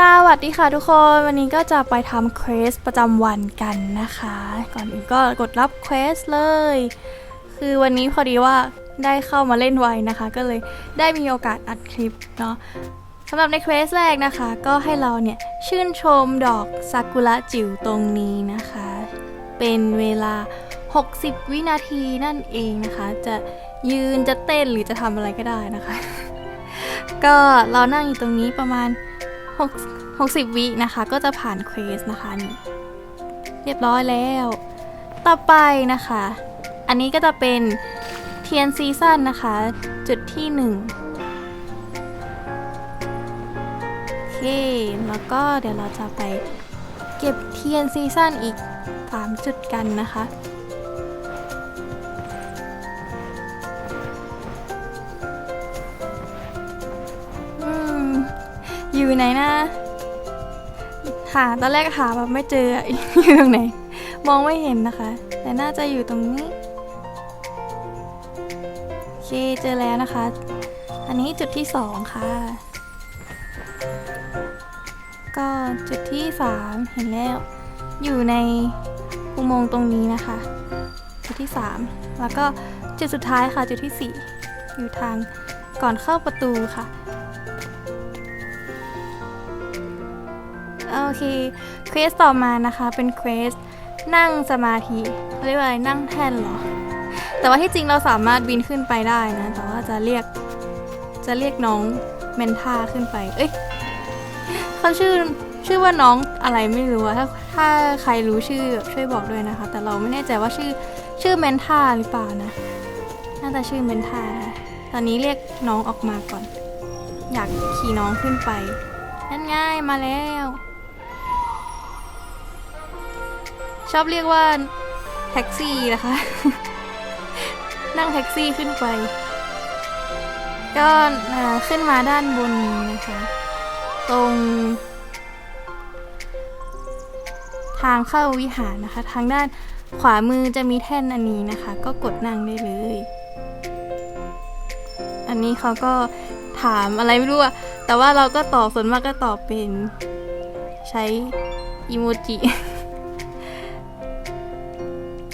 สวัสดีค่ะทุกคนวันนี้ก็จะไปทำเควสประจำวันกันนะคะ ก่อนอื่นก็กดรับเควสเลย คือวันนี้พอดีว่าได้เข้ามาเล่นไวนะคะ ก็เลยได้มีโอกาสอัดคลิปเนาะสำหรับในเควสแรกนะคะ ก็ให้เราเนี่ยชื่นชมดอกซากุระจิ๋วตรงนี้นะคะ เป็นเวลา 60 วินาทีนั่นเองนะคะ จะยืนจะเต้นหรือจะทำอะไรก็ได้นะคะ ก็เรานั่งอยู่ตรงนี้ประมาณ 6 60 วินะคะ ก็จะผ่านเควสนะคะนี่เรียบร้อยแล้ว ต่อไปนะคะ อันนี้ก็จะเป็นเทียนซีซั่นนะคะ จุดที่ 1 โอเค แล้วก็เดี๋ยวเราจะไปเก็บเทียนซีซั่นอีก 3 จุดกันนะคะ อยู่ไหนนะหาตอนแรกหาแบบไม่เจออยู่ตรงไหน มองไม่เห็นนะคะ แต่น่าจะอยู่ตรงนี้โอเคเจอแล้วนะคะ อันนี้จุดที่สองค่ะ ก็จุดที่สามเห็นแล้ว อยู่ในอุโมงค์ตรงนี้นะคะ จุดที่สามแล้วก็จุดสุดท้ายค่ะ จุดที่สี่อยู่ทางก่อนเข้าประตูค่ะ โอเคเควสต่อมานะคะเป็นเควสนั่งสมาธิเรียกว่าอะไรนั่งแท่นเหรอ แต่ว่าที่จริงเราสามารถบินขึ้นไปได้นะ แต่ว่าจะเรียกจะเรียกน้องเมนทาขึ้นไป เอ้ยเขาชื่อชื่อว่าน้องอะไรไม่รู้อะถ้าถ้าใครรู้ชื่อช่วยบอกด้วยนะคะ แต่เราไม่แน่ใจว่าชื่อชื่อเมนทาหรือเปล่านะ น่าจะชื่อเมนทานะตอนนี้เรียกน้องออกมาก่อน อยากขี่น้องขึ้นไป นั่นง่ายมาแล้ว ชอบเรียกว่า แท็กซี่นะคะ นั่งแท็กซี่ขึ้นไป ก็ขึ้นมาด้านบนนะคะ ตรง ทางเข้าวิหารนะคะ ทางด้านขวามือจะมีแท่นอันนี้นะคะ ก็กดนั่งได้เลย อันนี้เขาก็ถามอะไรไม่รู้อะแต่ว่าเราก็ตอบส่วนมากก็ตอบเป็น ใช้ อีโมจิ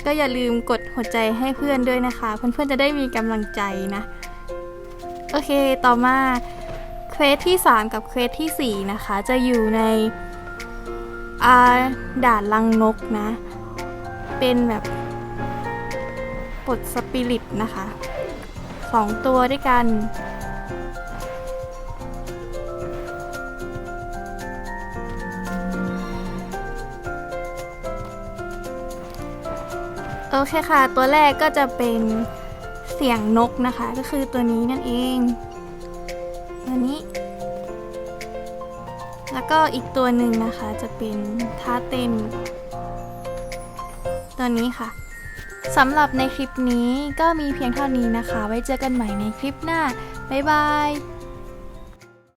ก็อย่าลืมกดหัวใจให้เพื่อนด้วยนะคะ เพื่อนๆจะได้มีกำลังใจนะ โอเคต่อมาเควสที่ 3 กับเควสทีสี่4 นะคะ จะอยู่ในอาด่านลังนกนะ เป็นแบบปลดสปิริตนะคะสองตัวด้วยกัน โอเคค่ะ ตัวแรกก็จะเป็นเสียงนกนะคะ ก็คือตัวนี้นั่นเอง ตัวนี้ แล้วก็อีกตัวหนึ่งนะคะจะเป็นท่าเต้น ตัวนี้ค่ะสำหรับในคลิปนี้ก็มีเพียงเท่านี้นะคะ ไว้เจอกันใหม่ในคลิปหน้า บ๊ายบาย